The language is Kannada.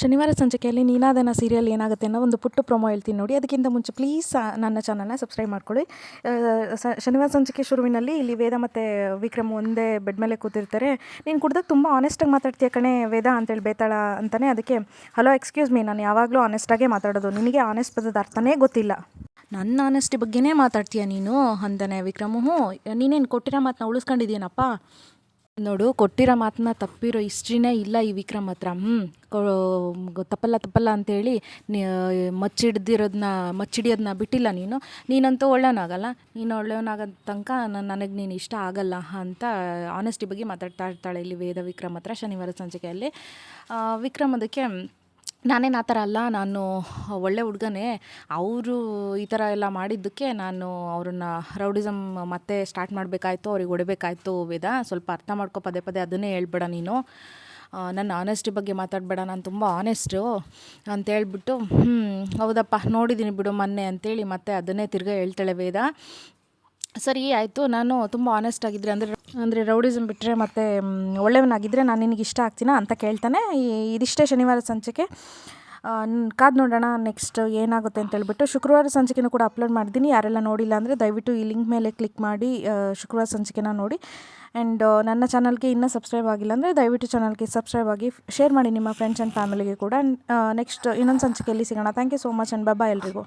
ಶನಿವಾರ ಸಂಚಿಕೆಯಲ್ಲಿ ನೀನಾದನ ಸೀರಿಯಲ್ ಏನಾಗುತ್ತೆ ಅನ್ನೋ ಒಂದು ಪುಟ್ಟ ಪ್ರೊಮೋ ಹೇಳ್ತೀನಿ ನೋಡಿ. ಅದಕ್ಕಿಂತ ಮುಂಚೆ ಪ್ಲೀಸ್ ನನ್ನ ಚಾನಲ್ನ ಸಬ್ಸ್ಕ್ರೈಬ್ ಮಾಡ್ಕೊಳ್ಳಿ. ಶನಿವಾರ ಸಂಚಿಕೆ ಶುರುವಿನಲ್ಲಿ ಇಲ್ಲಿ ವೇದ ಮತ್ತು ವಿಕ್ರಮ್ ಒಂದೇ ಬೆಡ್ ಮೇಲೆ ಕೂತಿರ್ತಾರೆ. ನೀನು ಕುಡ್ದಾಗ ತುಂಬ ಆನೆಸ್ಟಾಗಿ ಮಾತಾಡ್ತೀಯ ಕಣೆ ವೇದ ಅಂತೇಳಿ ಬೇತಾಳ ಅಂತಲೇ ಅದಕ್ಕೆ ಹಲೋ ಎಕ್ಸ್ಕ್ಯೂಸ್ ಮೀ ನಾನು ಯಾವಾಗಲೂ ಆನೆಸ್ಟಾಗೇ ಮಾತಾಡೋದು. ನಿನಗೆ ಆನೆಸ್ಟ್ ಪದದ ಅರ್ಥನೇ ಗೊತ್ತಿಲ್ಲ. ನನ್ನ ಆನೆಸ್ಟಿ ಬಗ್ಗೆನೇ ಮಾತಾಡ್ತೀಯ ನೀನು? ಅಂದನೆ ವಿಕ್ರಮ. ಹ್ಞೂ ನೀನೇನು ಕೊಟ್ಟಿರೋ ಮಾತನ್ನ ಉಳಿಸ್ಕೊಂಡಿದ್ದೀನಪ್ಪ ನೋಡು, ಕೊಟ್ಟಿರೋ ಮಾತನ್ನ ತಪ್ಪಿರೋ ಹಿಸ್ಟ್ರಿನೇ ಇಲ್ಲ ಈ ವಿಕ್ರಮ್ ಹತ್ರ. ಹ್ಞೂ ತಪ್ಪಲ್ಲ ತಪ್ಪಲ್ಲ ಅಂತೇಳಿ ಮಚ್ಚಿಡ್ದಿರೋದನ್ನ ಮಚ್ಚಿಡಿಯೋದನ್ನ ಬಿಟ್ಟಿಲ್ಲ ನೀನು. ನೀನಂತೂ ಒಳ್ಳೆಯವನಾಗಲ್ಲ ನೀನು ಒಳ್ಳೆಯವನಾಗೋ ತನಕ ನನಗೆ ನೀನು ಇಷ್ಟ ಆಗಲ್ಲ ಅಂತ ಆನೆಸ್ಟಿ ಬಗ್ಗೆ ಮಾತಾಡ್ತಾ ಇರ್ತಾಳೆ ಇಲ್ಲಿ ವೇದ ವಿಕ್ರಮ್ ಹತ್ರ ಶನಿವಾರ ಸಂಚಿಕೆಯಲ್ಲಿ. ವಿಕ್ರಮ್ ಅದಕ್ಕೆ ನಾನೇನು ಆ ಥರ ಅಲ್ಲ, ನಾನು ಒಳ್ಳೆ ಹುಡುಗನೇ. ಅವರು ಈ ಥರ ಎಲ್ಲ ಮಾಡಿದ್ದಕ್ಕೆ ನಾನು ಅವ್ರನ್ನ ರೌಡಿಸಮ್ ಮತ್ತೆ ಸ್ಟಾರ್ಟ್ ಮಾಡಬೇಕಾಯ್ತು, ಅವ್ರಿಗೆ ಹೊಡಿಬೇಕಾಯ್ತು ವೇದ. ಸ್ವಲ್ಪ ಅರ್ಥ ಮಾಡ್ಕೊ, ಪದೇ ಪದೇ ಅದನ್ನೇ ಹೇಳ್ಬೇಡ ನೀನು. ನನ್ನ ಆನೆಸ್ಟಿ ಬಗ್ಗೆ ಮಾತಾಡಬೇಡ, ನಾನು ತುಂಬ ಆನೆಸ್ಟು ಅಂತೇಳ್ಬಿಟ್ಟು ಹ್ಞೂ ಹೌದಪ್ಪ ನೋಡಿದ್ದೀನಿ ಬಿಡು ಮೊನ್ನೆ ಅಂತೇಳಿ ಮತ್ತೆ ಅದನ್ನೇ ತಿರ್ಗಾ ಹೇಳ್ತಾಳೆ ವೇದ. ಸರಿ, ಆಯಿತು. ನಾನು ತುಂಬ ಆನೆಸ್ಟ್ ಆಗಿದ್ದರೆ ಅಂದರೆ ಅಂದರೆ ರೌಡಿಸಮ್ ಬಿಟ್ಟರೆ ಮತ್ತು ಒಳ್ಳೆಯವನಾಗಿದ್ದರೆ ನಾನು ನಿನಗೆ ಇಷ್ಟ ಆಗ್ತೀನಾ ಅಂತ ಕೇಳ್ತಾನೆ. ಇದಿಷ್ಟೇ ಶನಿವಾರ ಸಂಚಿಕೆ. ಕಾದು ನೋಡೋಣ ನೆಕ್ಸ್ಟ್ ಏನಾಗುತ್ತೆ ಅಂತ ಹೇಳ್ಬಿಟ್ಟು ಶುಕ್ರವಾರ ಸಂಚಿಕೆನೂ ಕೂಡ ಅಪ್ಲೋಡ್ ಮಾಡಿದ್ದೀನಿ ಯಾರೆಲ್ಲ ನೋಡಿಲ್ಲ ಅಂದರೆ ದಯವಿಟ್ಟು ಈ ಲಿಂಕ್ ಮೇಲೆ ಕ್ಲಿಕ್ ಮಾಡಿ ಶುಕ್ರವಾರ ಸಂಚಿಕೆನ ನೋಡಿ. ಆ್ಯಂಡ್ ನನ್ನ ಚಾನಲ್ಗೆ ಇನ್ನೂ ಸಬ್ಸ್ಕ್ರೈಬ್ ಆಗಿಲ್ಲ ಅಂದರೆ ದಯವಿಟ್ಟು ಚಾನಲ್ಗೆ ಸಬ್ಸ್ಕ್ರೈಬ್ ಆಗಿ ಶೇರ್ ಮಾಡಿ ನಿಮ್ಮ ಫ್ರೆಂಡ್ಸ್ ಆ್ಯಂಡ್ ಫ್ಯಾಮಿಲಿಗೆ ಕೂಡ. ನೆಕ್ಸ್ಟ್ ಇನ್ನೊಂದು ಸಂಚಿಕೆಯಲ್ಲಿ ಸಿಗೋಣ. Thank you so much and ಬಾಬಾ ಎಲ್ರಿಗೂ.